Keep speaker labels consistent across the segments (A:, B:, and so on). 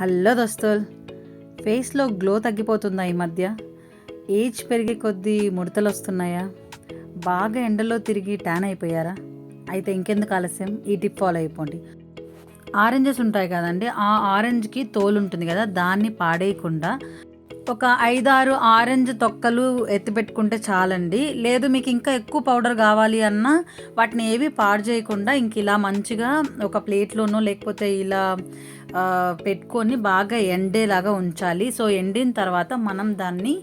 A: Hello దోస్తుల్. ఫేస్లో glow తగ్గిపోతుందా ఈ మధ్య? ఏజ్ పెరిగే కొద్దీ ముడతలు వస్తున్నాయా? బాగా ఎండలో తిరిగి ట్యాన్ అయిపోయారా? అయితే ఇంకెందుకు ఆలస్యం? ఈ టిప్ ఫాలో అయిపోండి. ఆరెంజెస్ ఉంటాయి కదండి ఆ ఆరెంజ్కి తోలు ఉంటుంది కదా దాన్ని పాడేయకుండా ఒక ఐదారు ఆరెంజ్ తొక్కలు ఎత్తిపెట్టుకుంటే చాలండి. లేదు మీకు ఇంకా ఎక్కువ పౌడర్ కావాలి అన్నా వాటిని ఏవి పాడు చేయకుండా ఇంక ఇలా మంచిగా ఒక ప్లేట్లోనో లేకపోతే ఇలా పెట్టుకొని బాగా ఎండేలాగా ఉంచాలి. సో ఎండిన తర్వాత మనం దాన్ని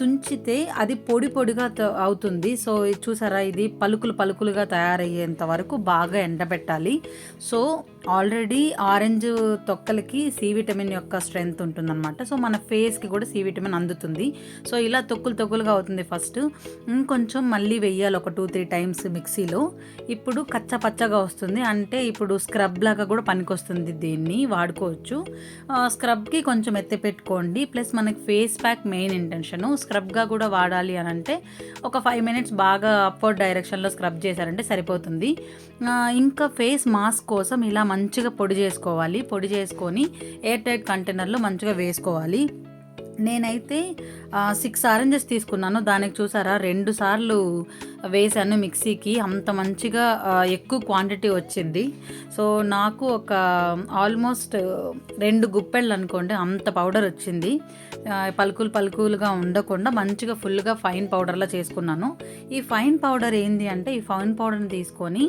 A: తుంచితే అది పొడి పొడిగా అవుతుంది. సో ఇది చూసారా? ఇది పలుకులు పలుకులుగా తయారయ్యేంత వరకు బాగా ఎండబెట్టాలి. సో ఆల్రెడీ ఆరెంజ్ తొక్కలకి సి విటమిన్ యొక్క స్ట్రెంగ్త్ ఉంటుందన్నమాట. సో మన ఫేస్కి కూడా సి విటమిన్ అందుతుంది. సో ఇలా తొక్కులు తొక్కులుగా అవుతుంది ఫస్ట్. ఇంకొంచెం మళ్ళీ వెయ్యాలి ఒక టూ త్రీ టైమ్స్ మిక్సీలో. ఇప్పుడు కచ్చ పచ్చగా వస్తుంది. అంటే ఇప్పుడు స్క్రబ్ లాగా కూడా పనికొస్తుంది దీన్ని. వాడుకోవచ్చు. స్క్రబ్కి కొంచెం ఎత్తి పెట్టుకోండి. ప్లస్ మనకి ఫేస్ ప్యాక్ మెయిన్ ఇంటెన్షన్. స్క్రబ్గా కూడా వాడాలి అని అంటే ఒక ఫైవ్ మినిట్స్ బాగా అప్వర్డ్ డైరెక్షన్లో స్క్రబ్ చేశారంటే సరిపోతుంది. ఇంకా ఫేస్ మాస్క్ కోసం ఇలా మంచిగా పొడి చేసుకోవాలి. పొడి చేసుకొని ఎయిర్ టైట్ కంటైనర్లో మంచిగా వేసుకోవాలి. నేనైతే సిక్స్ ఆరెంజెస్ తీసుకున్నాను. దానికి చూసారా? రెండు సార్లు వేసాను మిక్సీకి. అంత మంచిగా ఎక్కువ క్వాంటిటీ వచ్చింది. సో నాకు ఒక ఆల్మోస్ట్ రెండు గుప్పెళ్ళు అనుకోండి అంత పౌడర్ వచ్చింది. పలుకులు పలుకులుగా ఉండకుండా మంచిగా ఫుల్గా ఫైన్ పౌడర్లా చేసుకున్నాను. ఈ ఫైన్ పౌడర్ ఏంది అంటే ఈ ఫైన్ పౌడర్ని తీసుకొని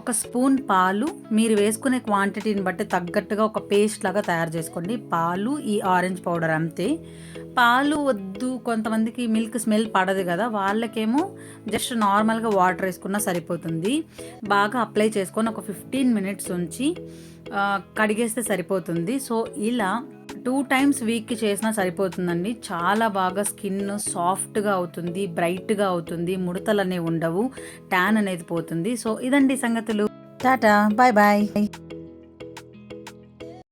A: ఒక స్పూన్ పాలు మీరు వేసుకునే క్వాంటిటీని బట్టి తగ్గట్టుగా ఒక పేస్ట్ లాగా తయారు చేసుకోండి. పాలు ఈ ఆరెంజ్ పౌడర్ అంతే. పాలు వద్దు కొంతమందికి మిల్క్ స్మెల్ పడదు కదా వాళ్ళకేమో జస్ట్ నార్మల్గా వాటర్ వేసుకున్నా సరిపోతుంది. బాగా అప్లై చేసుకొని ఒక ఫిఫ్టీన్ మినిట్స్ ఉంచి కడిగేస్తే సరిపోతుంది. సో ఇలా టూ టైమ్స్ వీక్కి చేసినా సరిపోతుందండి. చాలా బాగా స్కిన్ సాఫ్ట్గా అవుతుంది బ్రైట్గా అవుతుంది ముడతలు అనేవి ఉండవు ట్యాన్ అనేది పోతుంది. సో ఇదండి సంగతులు. Tata bye bye